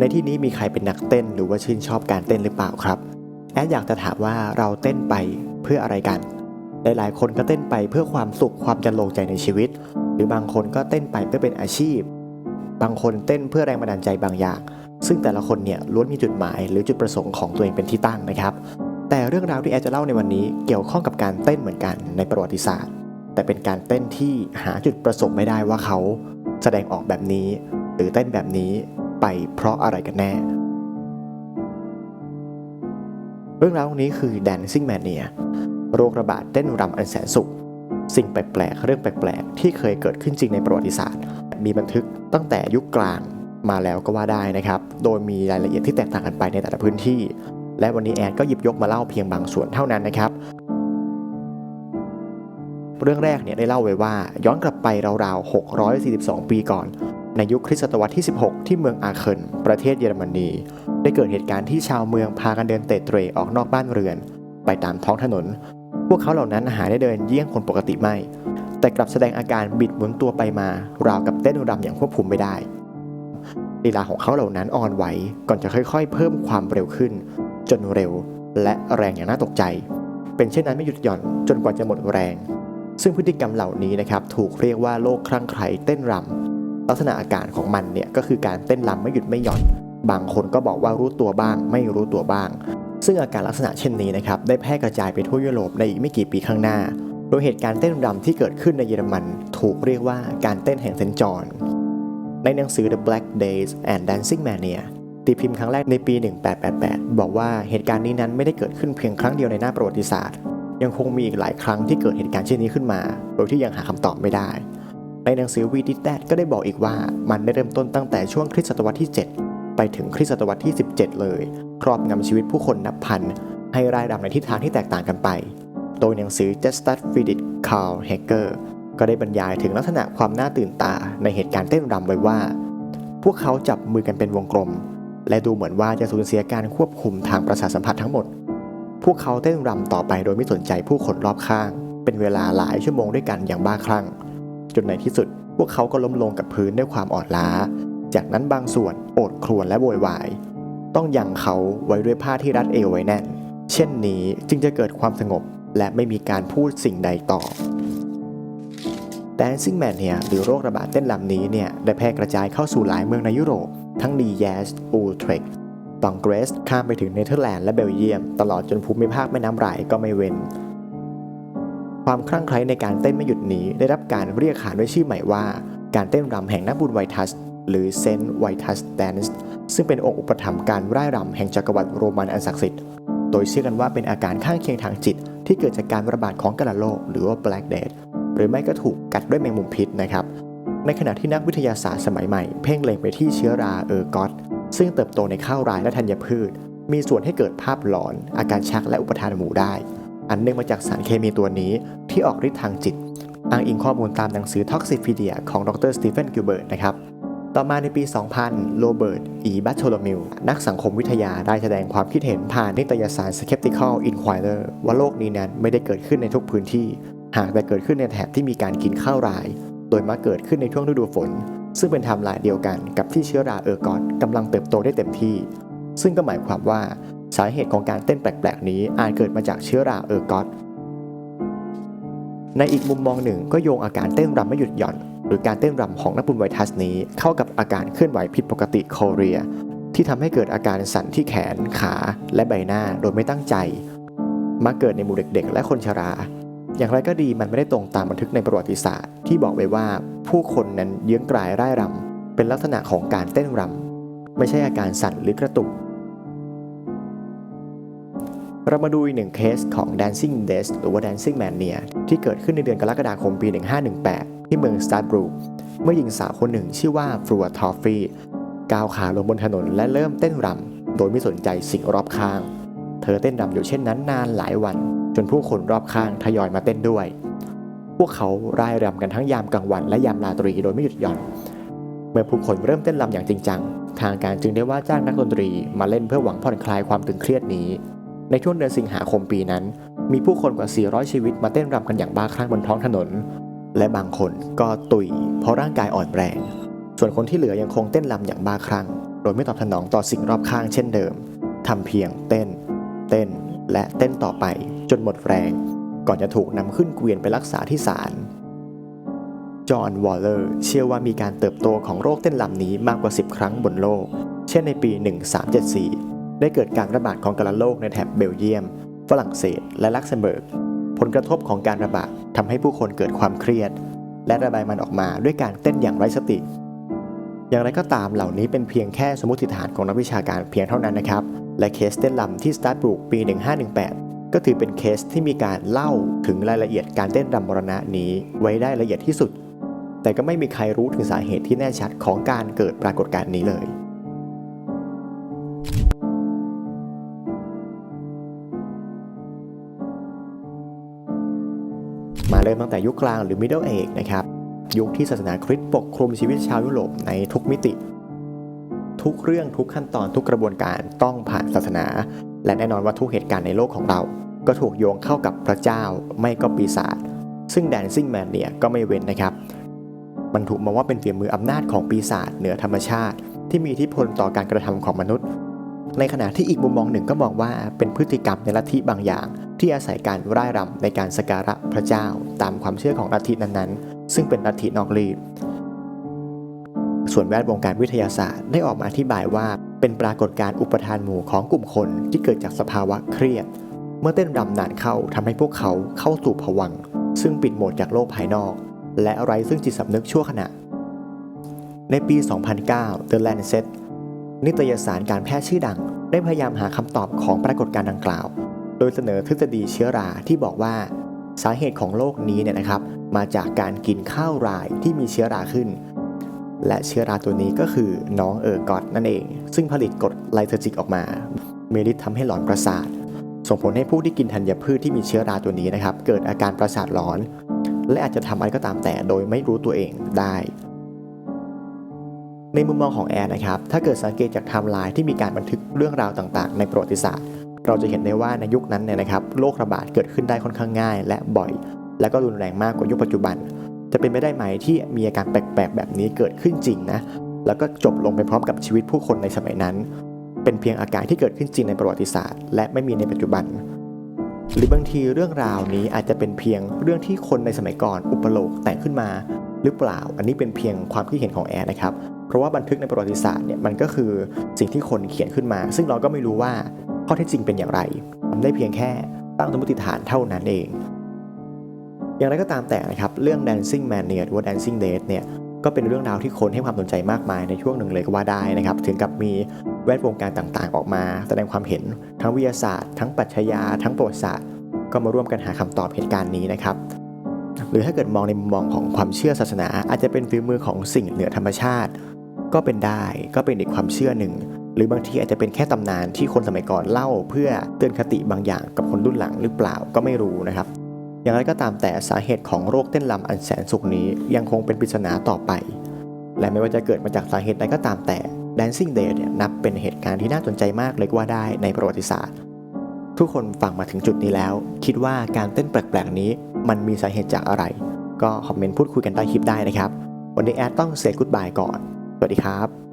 ในที่นี้มีใครเป็นนักเต้นหรือว่าชื่นชอบการเต้นหรือเปล่าครับ แอดอยากจะถามว่าเราเต้นไปเพื่ออะไรกัน หลายๆ คนก็เต้นไปเพื่อความสุขความจันโลงใจในชีวิต หรือบางคนก็เต้นไปเพื่อเป็นอาชีพ บางคนเต้นเพื่อแรงบันดาลใจบางอย่าง ซึ่งแต่ละคนเนี่ยล้วนมีจุดหมาย หรือจุดประสงค์ของตัวเองเป็นที่ตั้งนะครับ แต่เรื่องราวที่แอดจะเล่าในวันนี้เกี่ยวข้องกับการเต้นเหมือนกันในประวัติศาสตร์ แต่เป็นการเต้นที่หาจุดประสงค์ไม่ได้ว่าเขา แสดงออกแบบนี้ หรือเต้นแบบนี้ ไปเพราะอะไรกันแน่ เรื่องราวนี้คือ Dancing Mania โรคระบาดเต้นรำอันแสนสุข สิ่งแปลกๆ เรื่องแปลกๆ ที่เคยเกิดขึ้นจริงในประวัติศาสตร์ มีบันทึกตั้งแต่ยุคกลางมาแล้วก็ว่าได้นะครับ โดยมีรายละเอียดที่แตกต่างกันไปในแต่ละพื้นที่ และวันนี้แอดก็หยิบยกมาเล่าเพียงบางส่วนเท่านั้นนะครับ เรื่องแรกเนี่ยได้เล่าไว้ว่าย้อนกลับไปราวๆ 642 ปีก่อน ในยุคคริสตศตวรรษที่ 16 ที่เมืองอาเคินประเทศเยอรมนี ได้เกิดเหตุการณ์ที่ชาวเมืองพากันเดินเตะเตรออกนอกบ้านเรือน ไปตามท้องถนน พวกเขาเหล่านั้นหาได้เดินเยี่ยงคนปกติไม่ แต่กลับแสดงอาการบิดหมุนตัวไปมาราวกับเต้นรำอย่างควบคุมไม่ได้ลีลาของเขาเหล่านั้นอ่อนไหวก่อนจะค่อยๆ เพิ่มความเร็วขึ้น จนเร็วและแรงอย่างน่าตกใจ เป็นเช่นนั้นไม่หยุดหย่อนจนกว่าจะหมดแรง ซึ่งพฤติกรรมเหล่านี้นะครับถูกเรียกว่าโรคคลั่งไคล้เต้นรำ ลักษณะอาการของมันเนี่ยก็คือการเต้นรำไม่หยุดไม่หย่อน บางคนก็บอกว่ารู้ตัวบ้าง ไม่รู้ตัวบ้าง ซึ่งอาการลักษณะเช่นนี้นะครับได้แพร่กระจายไปทั่วยุโรปในอีกไม่กี่ปีข้างหน้า โดยเหตุการณ์เต้นรำที่เกิดขึ้นในเยอรมัน ถูกเรียกว่าการเต้นแห่งเซนจอนในหนังสือ The Black Days and Dancing Mania ตีพิมพ์ครั้งแรกในปี 1888 บอกว่าเหตุการณ์นี้นั้นไม่ได้เกิดขึ้นเพียงครั้งเดียวในหน้าประวัติศาสตร์ ยังคงมีอีกหลายครั้งที่เกิดเหตุการณ์เช่นนี้ขึ้นมา โดยที่ยังหาคำตอบไม่ได้ ในหนังสือ We Did That ก็ได้บอกอีกว่ามันได้เริ่มต้นตั้งแต่ช่วงคริสตศตวรรษที่ 7 ไปถึงคริสตศตวรรษที่ 17 เลย ครอบงำชีวิตผู้คนนับพัน ให้รายรำในทิศทางที่แตกต่างกันไป โดยหนังสือ Just Start Friedrich Karl Heger ก็ได้บรรยายถึงลักษณะความน่าตื่นตาในเหตุการณ์เต้นรำไว้ว่า พวกเขาจับมือกันเป็นวงกลม และดูเหมือนว่าจะสูญเสียการควบคุมทางประสาทสัมผัสทั้งหมด พวกเขาเต้นรำต่อไปโดยไม่สนใจผู้คนรอบข้าง เป็นเวลาหลายชั่วโมงด้วยกันอย่างบ้าคลั่ง จนในที่สุด พวกเขาก็ล้มลงกับพื้นด้วยความอ่อนล้า จากนั้นบางส่วนโอดครวญและโวยวาย ต้องยังเขาไว้ด้วยผ้าที่รัดเอวไว้แน่น เช่นนี้จึงจะเกิดความสงบและไม่มีการพูดสิ่งใดต่อ Dancing Mania หรือโรคระบาดเต้นรำนี้เนี่ยได้แพร่กระจายเข้าสู่หลายเมืองในยุโรป ทั้งลีแยสอูเทรกตองเกรสข้ามไปถึงเนเธอร์แลนด์และเบลเยียม ตลอดจนภูมิภาคแม่น้ำไรก็ไม่เว้น ความคลั่งไคล้ในการเต้นไม่หยุดนี้ได้รับการเรียกขานด้วยชื่อใหม่ว่า การเต้นรำแห่งนักบุญไวทัส หรือเซนต์ไวทัสแดนส์ซึ่งเป็นองค์อุปถัมภ์การร่ายรำแห่งจักรวรรดิโรมันอันศักดิ์สิทธิ์ โดยเชื่อกันว่าเป็นอาการข้างเคียงทางจิต ที่เกิดจากการระบาดของกระโรคหรือว่า Black Death หรือไม่ก็ถูกกัดด้วยแมงมุมพิษนะครับ ในขณะที่นักวิทยาศาสตร์สมัยใหม่เพ่งเล็งไปที่เชื้อราเออร์กอตซึ่งเติบโตในข้าวรายและธัญพืช มีส่วนให้เกิดภาพหลอน อาการชักและอุปทานหมู่ได้ อันเนื่องมาจากสารเคมีตัวนี้ที่ออกฤทธิ์ทางจิต อ้างอิงข้อมูลตามหนังสือ Toxicpedia ของดรสตีเฟนกิลเบิร์ตนะครับ ต่อมาในปี 2000 โรเบิร์ต อีบัตโทโลมิล นักสังคมวิทยาได้แสดงความคิดเห็นผ่านนิตยสาร Skeptical Inquirer ว่าโลกนี้นั้นไม่ได้เกิดขึ้นในทุกพื้นที่ หากแต่เกิดขึ้นในแถบที่มีการกินข้าวราย โดยมักเกิดขึ้นในช่วงฤดูฝน ซึ่งเป็นไทม์ไลน์เดียวกันกับที่เชื้อราเออร์กอตกำลังเติบโตได้เต็มที่ ซึ่งก็หมายความว่า สาเหตุของการเต้นแปลกๆ นี้อาจเกิดมาจากเชื้อราเออร์กอตในอีกมุมมองหนึ่งก็โยงอาการเต้นรำไม่หยุดหย่อน หรือการเต้นรำของนักบุญไวทัสนี้ เข้ากับอาการเคลื่อนไหวผิดปกติโคเรีย ที่ทำให้เกิดอาการสั่นที่แขน ขา และใบหน้าโดยไม่ตั้งใจมักเกิดในหมู่เด็กๆ และคนชรา อย่างไรก็ดีมันไม่ได้ตรงตามบันทึกในประวัติศาสตร์ ที่บอกไว้ว่าผู้คนนั้นเยื้องกลายร่ายรำเป็นลักษณะของการเต้นรำไม่ใช่อาการสั่นหรือกระตุก เรามาดูอีกหนึ่งเคสของ Dancing Death หรือว่า Dancing Mania ที่เกิดขึ้นในเดือนกรกฎาคมปี 1518 ที่เมืองสตาร์บรูเมื่อหญิงสาวคนหนึ่งชื่อว่าฟลัวทอฟฟี่ก้าวขาลงบนถนนและเริ่มเต้นรำโดยไม่สนใจสิ่งรอบข้าง เธอเต้นรำอยู่เช่นนั้นนานหลายวัน จนผู้คนรอบข้างทยอยมาเต้นด้วย พวกเขาร่ายรำกันทั้งยามกลางวันและยามราตรีโดยไม่หยุดหย่อน เมื่อผู้คนเริ่มเต้นรำอย่างจริงจัง ทางการจึงได้ว่าจ้างนักดนตรีมาเล่นเพื่อหวังผ่อนคลายความตึงเครียดนี้ ในช่วงเดือนสิงหาคมปีนั้น มีผู้คนกว่า 400 ชีวิตมาเต้นรำกันอย่างบ้าคลั่งบนท้องถนน และบางคนก็ตุยเพราะร่างกายอ่อนแรง ส่วนคนที่เหลือยังคงเต้นรำอย่างบ้าคลั่ง โดยไม่ตอบสนองต่อสิ่งรอบข้างเช่นเดิมทำเพียงเต้น เต้นและเต้นต่อไปจนหมดแรง ก่อนจะถูกนำขึ้นเกวียนไปรักษาที่ศาลจอห์นวอลเลอร์เชื่อว่ามีการเติบโตของโรคเต้นลำนี้มากกว่า 10 ครั้งบนโลก เช่นในปี 1374 ได้เกิดการระบาดของกระโรคในแถบเบลเยียม ฝรั่งเศส และลักเซมเบิร์ก ผลกระทบของการระบาดทำให้ผู้คนเกิดความเครียด และระบายมันออกมาด้วยการเต้นอย่างไร้สติ อย่างไรก็ตามเหล่านี้เป็นเพียงแค่สมมติฐานของนักวิชาการเพียงเท่านั้นนะครับ และเคสเต้นลำที่สตาร์ทบรูกปี 1518 ก็ถือเป็นเคสที่มีการเล่าถึงรายละเอียดการเต้นรำมรณะนี้ไว้ได้ละเอียดที่สุด แต่ก็ไม่มีใครรู้ถึงสาเหตุที่แน่ชัดของการเกิดปรากฏการณ์นี้เลย เริ่มตั้งแต่ยุคกลางหรือ Middle Age นะครับยุคที่ศาสนาคริสต์ปกคลุมชีวิตชาวยุโรปในทุกมิติ ทุกเรื่องทุกขั้นตอนทุกกระบวนการต้องผ่านศาสนา และแน่นอนว่าทุกเหตุการณ์ในโลกของเรา ก็ถูกโยงเข้ากับพระเจ้าไม่ก็ปีศาจซึ่ง Dancing Man เนี่ยก็ไม่เว้นนะครับมันถูกมองว่าเป็นฝีมืออำนาจของปีศาจเหนือธรรมชาติ ที่มีอิทธิพลต่อการกระทำของมนุษย์ ในขณะที่อีกมุมมองหนึ่งก็มองว่าเป็นพฤติกรรมในลัทธิบางอย่าง ที่อาศัยการร่ายรำในการสการะพระเจ้าตามความเชื่อของลัทธินั้นๆ ซึ่งเป็นลัทธินอกรีดส่วนแวดวงการวิทยาศาสตร์ได้ออกมาอธิบายว่า เป็นปรากฏการณ์อุปทานหมู่ของกลุ่มคนที่เกิดจากสภาวะเครียด เมื่อเต้นรำนานเข้าทำให้พวกเขาเข้าสู่ภวังซึ่งปิดโหมดจากโลกภายนอก และไร้ซึ่งจิตสำนึกชั่วขณะ ในปี 2009 The Lancet นิตยสารการแพทย์ชื่อดัง ได้พยายามหาคำตอบของปรากฏการณ์ดังกล่าว โดยเสนอทฤษฎีเชื้อราที่บอกว่าสาเหตุของโรคนี้เนี่ยนะครับ มาจากการกินข้าวรายที่มีเชื้อราขึ้น และเชื้อราตัวนี้ก็คือน้องเออร์กอตนั่นเอง ซึ่งผลิตกรดไลเทอจิกออกมามีฤทธิ์ทำให้หลอนประสาท ส่งผลให้ผู้ที่กินธัญพืชที่มีเชื้อราตัวนี้นะครับ เกิดอาการประสาทหลอน และอาจจะทำอะไรก็ตามแต่โดยไม่รู้ตัวเองได้ ในมุมมองของแอร์นะครับถ้าเกิดสังเกตจากไทม์ไลน์ที่มีการบันทึกเรื่องราวต่างๆ ในประวัติศาสตร์ เราจะเห็นได้ว่าในยุคนั้นเนี่ยนะครับโรคระบาดเกิดขึ้นได้ค่อนข้างง่าย และบ่อย และก็รุนแรงมากกว่ายุคปัจจุบัน จะเป็นไปได้ไหมที่มีอาการแปลกๆ แบบนี้เกิดขึ้นจริงนะแล้วก็จบลงไปพร้อมกับชีวิตผู้คนในสมัยนั้น เป็นเพียงอาการที่เกิดขึ้นจริงในประวัติศาสตร์ และไม่มีในปัจจุบัน หรือบางทีเรื่องราวนี้อาจจะเป็นเพียงเรื่องที่คนในสมัยก่อนอุปโลกแต่งขึ้นมาหรือเปล่า อันนี้เป็นเพียงความคิดเห็นของแอร์นะครับ เพราะว่าบันทึกในประวัติศาสตร์เนี่ยมันก็คือสิ่งที่คนเขียนขึ้นมา ซึ่งเราก็ไม่รู้ว่า ข้อเท็จจริงเป็นอย่างไรทำได้เพียงแค่ตั้งสมมติฐานเท่านั้นเอง อย่างไรก็ตามแต่นะครับ เรื่อง Dancing Mania หรือว่า Dancing Dead เนี่ยก็เป็นเรื่องราวที่คนให้ความสนใจมากมายในช่วงหนึ่งเลยก็ว่าได้นะครับ ถึงกับมีแวดวงการต่างๆ ออกมา แสดงความเห็นทั้งวิทยาศาสตร์ ทั้งปรัชญาทั้งประวัติศาสตร์ ก็มาร่วมกันหาคำตอบเหตุการณ์นี้นะครับ หรือถ้าเกิดมองในมุมมองของความเชื่อศาสนา อาจจะเป็นฝีมือของสิ่งเหนือธรรมชาติ ก็เป็นได้ก็เป็นอีกความเชื่อหนึ่ง หรือบางทีอาจจะเป็นแค่ตำนานที่คนสมัยก่อนเล่า เพื่อเตือนคติบางอย่างกับคนรุ่นหลังหรือเปล่าก็ไม่รู้นะครับ อย่างไรก็ตามแต่สาเหตุของโรคเต้นรำอันแสนสุขนี้ยังคงเป็นปริศนาต่อไป และไม่ว่าจะเกิดมาจากสาเหตุใดก็ตามแต่ Dancing Day เนี่ยนับเป็นเหตุการณ์ที่น่าสนใจมากเลยก็ว่าได้ในประวัติศาสตร์ ทุกคนฟังมาถึงจุดนี้แล้ว คิดว่าการเต้นแปลกๆนี้ มันมีสาเหตุจากอะไร ก็คอมเมนต์พูดคุยกันใต้คลิปได้นะครับ วันนี้แอดต้องเซ y กู d บายก่อน สวัสดีครับ